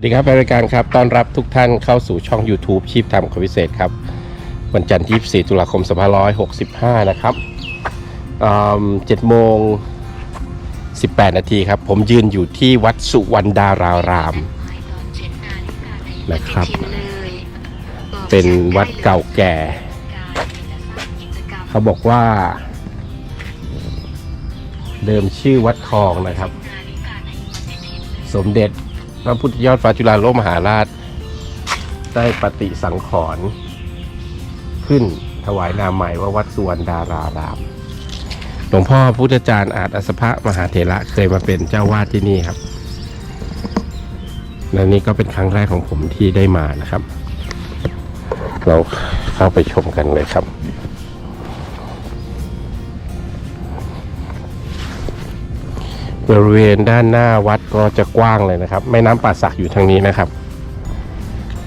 สวัสดีครับแฟนรายการครับต้อนรับทุกท่านเข้าสู่ช่อง YouTube ชีพทำคำพิเศษครับ วันจันทร์ที่24ตุลาคม2565 นะครับเจ็ดโมง18 นาทีครับ ผมยืนอยู่ที่วัดสุวรรณดารารามนะครับ เป็นวัดเก่าแก่ เขาบอกว่า เดิมชื่อวัดทองนะครับ สมเด็จ พระพุทธยอดฟ้าจุฬาโลกมหาราช ได้ปฏิสังขรณ์ขึ้นถวายนามใหม่ว่าวัดสุวรรณดาราราม หลวงพ่อพุทธจารย์อาจอสภะมหาเถระเคยมาเป็นเจ้าวาดที่นี่ครับ และนี่ก็เป็นครั้งแรกของผมที่ได้มานะครับ เราเข้าไปชมกันเลยครับ บริเวณด้านหน้าวัดก็จะกว้างเลยนะครับแม่น้ำป่าสักอยู่ทางนี้นะครับ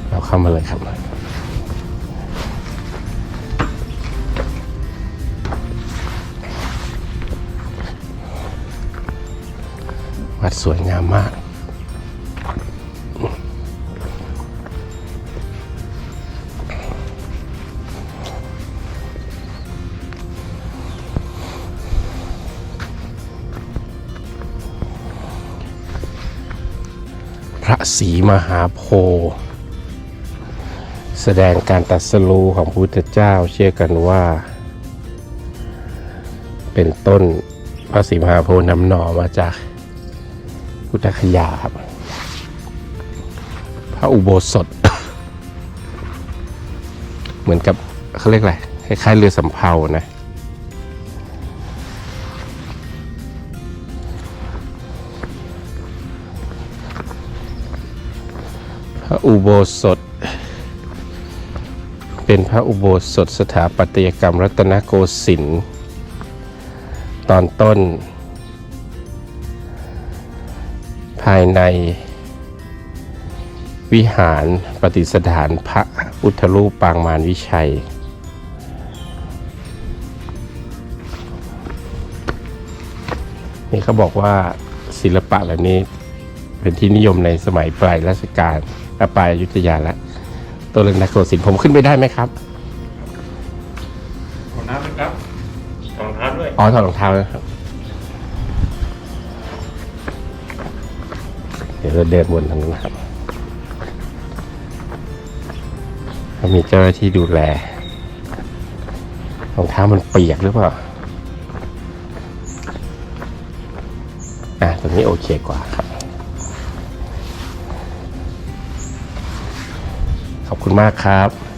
เราเข้ามาเลยครับ วัดสวยงามมาก ระศรีมหาโพธิ์แสดงการตรัสรูของพระพุทธเจ้าเชื่อกันว่า เป็นต้นพระศรีมหาโพธิ์นำหน่อมาจากพุทธคยาครับพระอุโบสถ เหมือนกับเขาเรียกอะไรคล้ายๆเรือสำเภานะ ระอุโบสถ เป็นพระอุโบสถสถาปัตยกรรมรัตนโกสินทร์ตอนต้น ภายใน วิหารปฏิสถานพระพุทธรูปปางมารวิชัยนี่เขาบอกว่าศิลปะแบบนี้เป็นที่นิยมในสมัยปลายรัชกาลปลายอยุธยาแล้วตัวเรือนนักโกสินทร์ผมขึ้นไปได้ไหมครับขอน้ำนะครับขอน้ำด้วย อ๋อถอดรองเท้านะครับ เดี๋ยวเราเดินวนทางนั้นนะครับก็มีเจ้าหน้าที่ดูแลรองเท้ามันเปียกหรือเปล่า อะตรงนี้โอเคกว่าครับ ขอบคุณมากครับ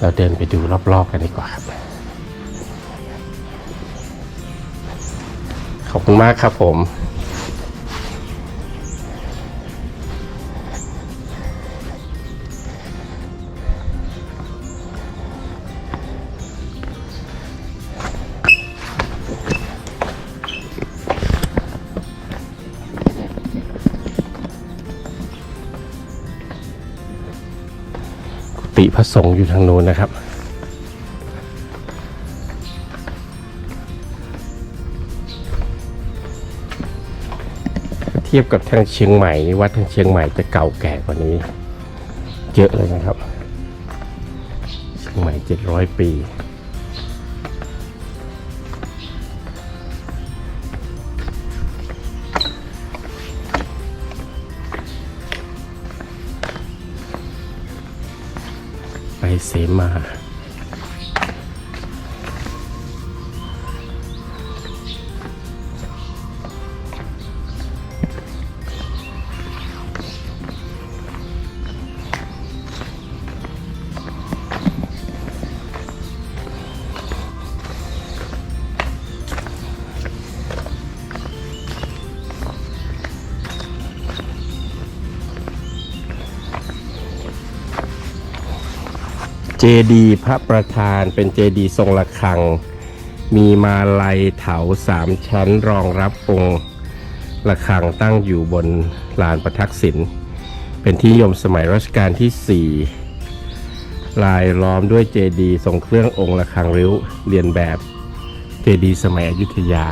เราเดินไปดูรอบๆกันดีกว่าครับ ขอบคุณมากครับผม ติพระสงฆ์อยู่ทางโน้นนะครับ เทียบกับทางเชียงใหม่นี่วัดทางเชียงใหม่จะเก่าแก่กว่านี้ เยอะเลยนะครับ เชียงใหม่เจ็ดร้อยปี ไปเสมา ดีย์พระประธานเป็นเจดีย์ทรงระฆัง มีมาลัยเถาสามชั้นรองรับองค์ระฆังตั้งอยู่บนลานประทักษิณเป็นที่นิยมสมัยรัชกาลที่ 4 ลายล้อมด้วยเจดีย์ทรงเครื่ององค์ระฆังริ้วเรียนแบบเจดีย์สมัยอยุธยา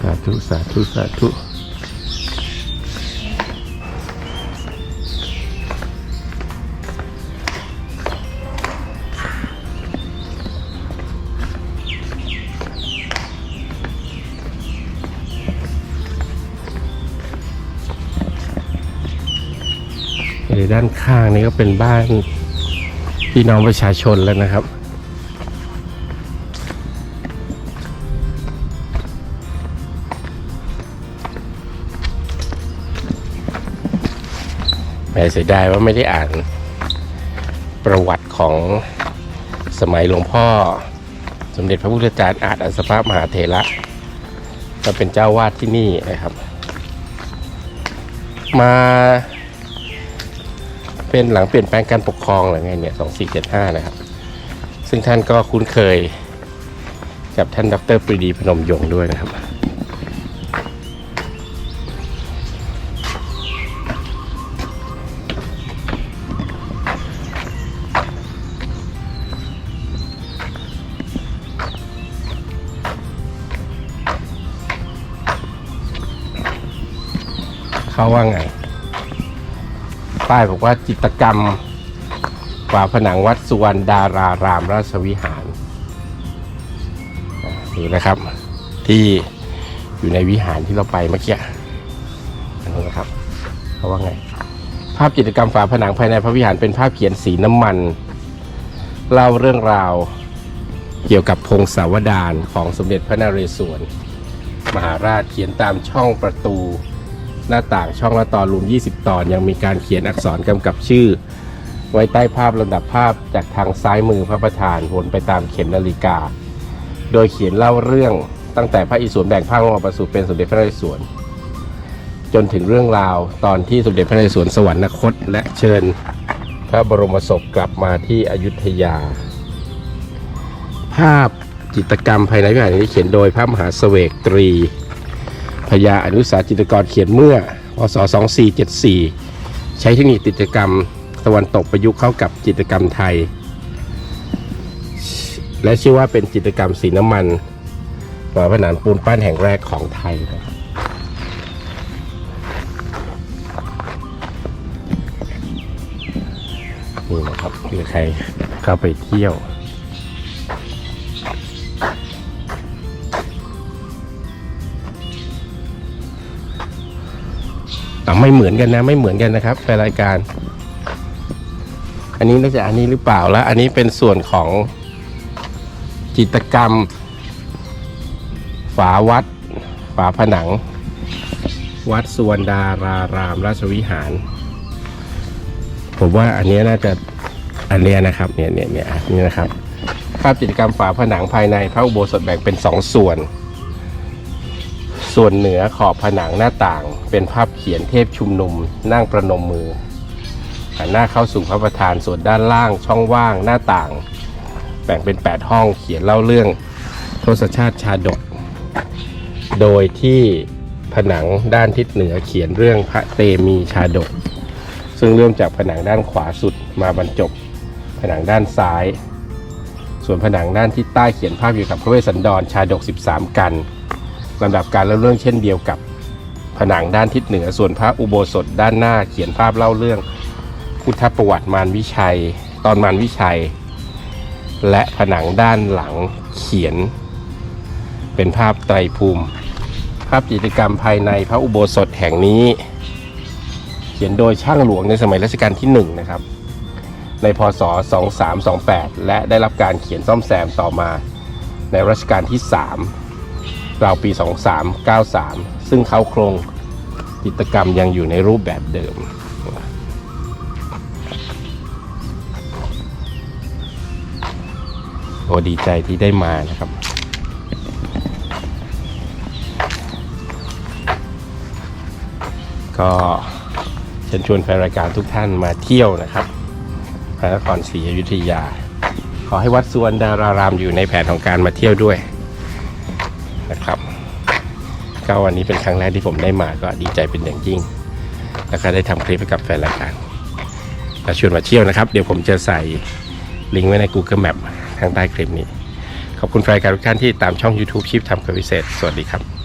สาธุสาธุสาธุ ด้านข้างนี้ก็เป็นบ้านพี่น้องประชาชนแล้วนะครับ แม่เสียดายว่าไม่ได้อ่านประวัติของสมัยหลวงพ่อ สมเด็จพระพุทธจารย์อาจอัศภามหาเถระก็เป็นเจ้าวาดที่นี่นะครับ มา เป็นหลังเปลี่ยนแปลงการปกครองหรือไงเนี่ย2475นะครับ ซึ่งท่านก็คุ้นเคยกับท่านดรปรีดีพนมยงค์ด้วยนะครับ เขาว่าไง ป้ายบอกว่าจิตกรรมฝาผนังวัดสุวรรณดารารามราชวิหารนี่นะครับ ที่อยู่ในวิหารที่เราไปเมื่อกี้อันนี้นะครับเขาว่าไง ภาพจิตรกรรมฝาผนังภายในพระวิหารเป็นภาพเขียนสีน้ำมัน เล่าเรื่องราวเกี่ยวกับพงศาวดารของสมเด็จพระนเรศวรมหาราชเขียนตามช่องประตู หน้าต่างช่องละตอนรวม 20 ตอน ยังมีการเขียนอักษรกำกับชื่อ ไว้ใต้ภาพลำดับภาพจากทางซ้ายมือพระประธานวนไปตามเข็มนาฬิกา โดยเขียนเล่าเรื่องตั้งแต่พระอิศวรแบ่งภาคลงมาประสูติเป็นสมเด็จพระนเรศวรจนถึงเรื่องราวตอนที่สมเด็จพระนเรศวรสวรรคต และเชิญพระบรมศพกลับมาที่อยุธยา ภาพจิตรกรรมภายในวิหารนี้เขียนโดยพระมหาเสวกตรี พญาอนุสาจิตรกรเขียนเมื่อพศ 2474 ใช้เทคนิคจิตรกรรมตะวันตกประยุกต์เข้ากับจิตรกรรมไทย และชื่อว่าเป็นจิตรกรรมสีน้ำมันฝาผนังปูนปั้นแห่งแรกของไทยนะครับนี่นะครับคือใครเข้าไปเที่ยว อะไม่เหมือนกันนะไม่เหมือนกันนะครับแฟนรายการ อันนี้น่าจะอันนี้หรือเปล่าแล้วอันนี้เป็นส่วนของจิตรกรรม ฝาวัด ฝาผนัง วัดสุวรรณดารารามราชวิหาร ผมว่าอันนี้น่าจะอันเนี้ยนะครับเนี่ยเนี่ยเนี่ยนี่นะครับภาพจิตรกรรมฝาผนังภายในพระอุโบสถแบ่งเป็นสองส่วน ส่วนเหนือขอบผนังหน้าต่างเป็นภาพเขียนเทพชุมนุม นั่งประนมมือหันหน้าเข้าสู่พระประธานส่วนด้านล่างช่องว่างหน้าต่าง แบ่งเป็น 8 ห้องเขียนเล่าเรื่องทศชาติชาดก โดยที่ผนังด้านทิศเหนือเขียนเรื่องพระเตมีชาดก ซึ่งเริ่มจากผนังด้านขวาสุดมาบรรจบ ผนังด้านซ้าย ส่วนผนังด้านทิศใต้เขียนภาพเกี่กับพระเวสสันดรชาดก 13 กัน ลำดับการเล่าเรื่องเช่นเดียวกับ ผนังด้านทิศเหนือส่วนพระอุโบสถด้านหน้าเขียนภาพเล่าเรื่อง พุทธประวัติมารวิชัย ตอนมารวิชัย และผนังด้านหลังเขียน เป็นภาพไตรภูมิ ภาพจิตรกรรมภายในพระอุโบสถแห่งนี้ เขียนโดยช่างหลวงในสมัยรัชกาลที่1นะครับในพศ 2328 และได้รับการเขียนซ่อมแซมต่อมาในรัชกาลที่ 3 ราวปี 2393 ซึ่งเขาโครงจิตรกรรมยังอยู่ในรูปแบบเดิม โอ้ดีใจที่ได้มานะครับ ก็เชิญชวนแฟนรายการทุกท่านมาเที่ยวนะครับพระนครศรีอยุธยา ขอให้วัดสวรรณดารารามอยู่ในแผนของการมาเที่ยวด้วย นะครับก็วันนี้เป็นครั้งแรกที่ผมได้มาก็ดีใจเป็นอย่างยิ่ง แล้วก็ได้ทำคลิปให้กับแฟนรายการและชวนมาเที่ยวนะครับ เดี๋ยวผมจะใส่ลิงก์ไว้ใน Google Map ทางใต้คลิปนี้ ขอบคุณแฟนรายการทุกท่านที่ตามช่อง YouTube ชิปทำคลิปพิเศษ สวัสดีครับ